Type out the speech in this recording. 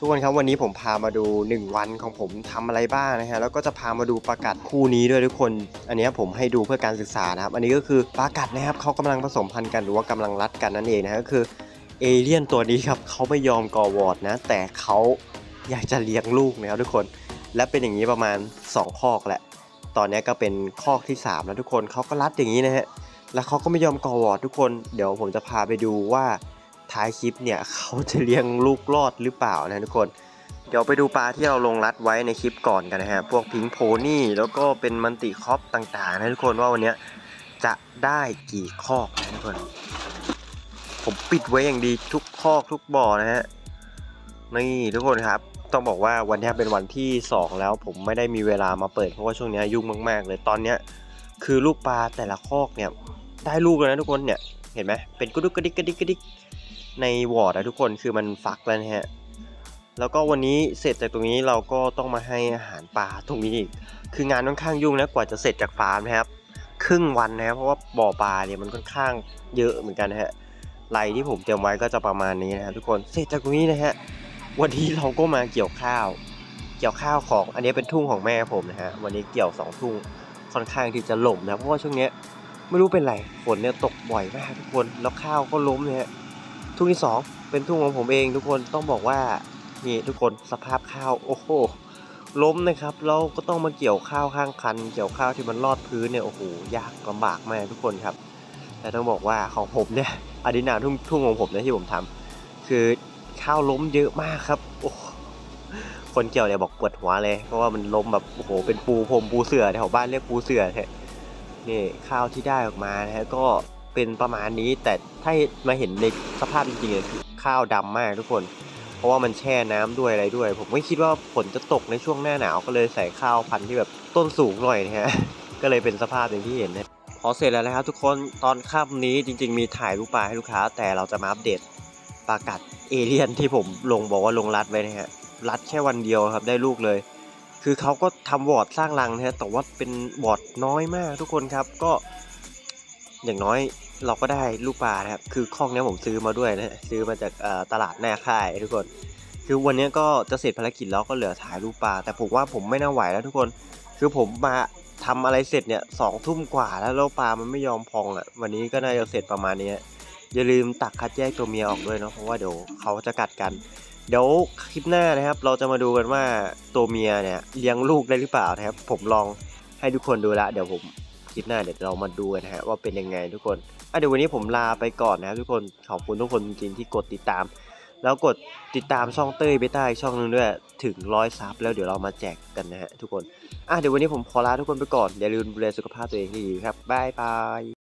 ทุกคนครับวันนี้ผมพามาดู 1 วันของผมทำอะไรบ้างนะฮะแล้วก็จะพามาดูปลากัดคู่นี้ด้วยทุกคน อันนี้ผมให้ดูเพื่อการศึกษานะครับ อันนี้ก็คือปลากัดนะครับเขากำลังผสมพันธุ์กันหรือว่ากำลังรัดกันนั่นเองนะฮะก็คือเอเลี่ยนตัวนี้ครับเขาไม่ยอมก่อวอร์ดนะ แต่เขาอยากจะเลี้ยงลูกนะครับทุกคน และเป็นอย่างนี้ประมาณ 2 คอกแหละ ตอนนี้ก็เป็นคอกที่3แล้วทุกคนเขาก็รัดอย่างนี้นะฮะแล้วเขาก็ไม่ยอมก่อวอร์ดทุกคน เดี๋ยวผมจะพาไปดูว่า ท้ายคลิปเนี่ยเขาจะเลี้ยงลูกรอดหรือเปล่านะทุกคน เดี๋ยวไปดูปลาที่เราลงรัดไว้ในคลิปก่อนกันนะฮะ พวกพิงโพนี่แล้วก็เป็นมันติคอปต่างๆนะทุกคนว่าวันนี้จะได้กี่คอกนะทุกคน ผมปิดไว้อย่างดีทุกคอกทุกบ่อนะฮะ นี่ทุกคนครับต้องบอกว่าวันนี้เป็นวันที่ 2 แล้วผมไม่ได้มีเวลามาเปิดเพราะว่าช่วงนี้ยุ่งมาก ๆ เลยตอนเนี้ยคือลูกปลาแต่ละคอกเนี่ยได้ลูกแล้วนะทุกคนเนี่ยเห็นไหมเป็นกระดุกกระดิกกระดิกกระดิก ในวอร์ดนะทุกคนคือมันฟักแล้วนะฮะแล้วก็วันนี้เสร็จจากตรงนี้เราก็ต้องมาให้อาหารปลาตรงนี้อีก คืองานค่อนข้างยุ่งนะกว่าจะเสร็จจากฟาร์มนะครับ ครึ่งวันนะครับเพราะว่าบ่อปลาเนี่ยมันค่อนข้างเยอะเหมือนกันนะฮะไรที่ผมเตรียมไว้ก็จะประมาณนี้นะครับทุกคนเสร็จจากตรงนี้นะฮะวันนี้เราก็มาเกี่ยวข้าว เกี่ยวข้าวของอันนี้เป็นทุ่งของแม่ผมนะฮะวันนี้เกี่ยวสองทุ่งค่อนข้างที่จะหล่มนะเพราะว่าช่วงนี้ไม่รู้เป็นไรฝนเนี่ยตกบ่อยมากทุกคนแล้วข้าวก็ล้มเนี่ยฮะ ทุ่งที่สองเป็นทุ่งของผมเองทุกคนต้องบอกว่านี่ทุกคนสภาพข้าวโอ้โหล้มนะครับแล้วก็ต้องมาเกี่ยวข้าวข้างคัน เกี่ยวข้าวที่มันลอดพื้นเนี่ยโอ้โหยากลำบากมากทุกคนครับ แต่ต้องบอกว่าของผมเนี่ยอดีนาทุ่งทุ่งของผมเนี่ยที่ผมทำคือข้าวล้มเยอะมากครับโอ้คนเกี่ยวเนี่ยบอกปวดหัวเลยเพราะว่ามันล้มแบบโอ้โหเป็นปูพรมปูเสือแถวบ้านเรียกปูเสือแท้นี่ข้าวที่ได้ออกมานะฮะก็ เป็นประมาณนี้ แต่ถ้ามาเห็นในสภาพจริงๆเนี่ยคือข้าวดำมากทุกคน เพราะว่ามันแช่น้ำด้วยอะไรด้วย ผมไม่คิดว่าฝนจะตกในช่วงหน้าหนาวก็เลยใส่ข้าวพันธุ์ที่แบบต้นสูงหน่อยนะฮะก็เลยเป็นสภาพอย่างที่เห็นนะพอเสร็จแล้วนะครับทุกคนตอนค่ำนี้จริง ๆ มีถ่ายรูปปลาให้ลูกค้า แต่เราจะมาอัปเดตปลากัดเอเลียนที่ผมลงบอกว่าลงรัดไว้นะฮะรัดแค่วันเดียวครับได้ลูกเลย คือเขาก็ทำวอร์ดสร้างรังนะฮะแต่ว่าเป็นวอร์ดน้อยมากทุกคนครับก็อย่างน้อย เราก็ได้ลูกปลานะครับ คือข้องเนี้ยผมซื้อมาด้วยนะซื้อมาจากตลาดหน้าค่ายทุกคน คือวันนี้ก็จะเสร็จภารกิจแล้วก็เหลือถ่ายรูปปลา แต่ผมว่าผมไม่น่าไหวแล้วทุกคน คือผมมาทำอะไรเสร็จเนี่ยสองทุ่มกว่าแล้วแล้วปลามันไม่ยอมพองอะ วันนี้ก็น่าจะเสร็จประมาณนี้ อย่าลืมตักคัดแยกตัวเมียออกด้วยเนาะ เพราะว่าเดี๋ยวเขาจะกัดกัน เดี๋ยวคลิปหน้านะครับ เราจะมาดูกันว่าตัวเมียเนี่ยเลี้ยงลูกได้หรือเปล่านะครับ ผมลองให้ทุกคนดูละ เดี๋ยวผม ลิปหน้าเดี๋ยวเรามาดูกันนะฮะว่าเป็นยังไงทุกคนอะเดี๋ยววันนี้ผมลาไปก่อนนะครับทุกคนขอบคุณทุกคนจริงๆที่กดติดตาม แล้วกดติดตามช่องเต้ยเบต้าอีกช่องหนึงด้วยถึงร้อยซับแล้วเดี๋ยวเรามาแจกกันนะฮะทุกคนอะเดี๋ยววันนี้ผมขอลาทุกคนไปก่อนอย่าลืมดูแลสุขภาพตัวเองให้ดีครับบายบาย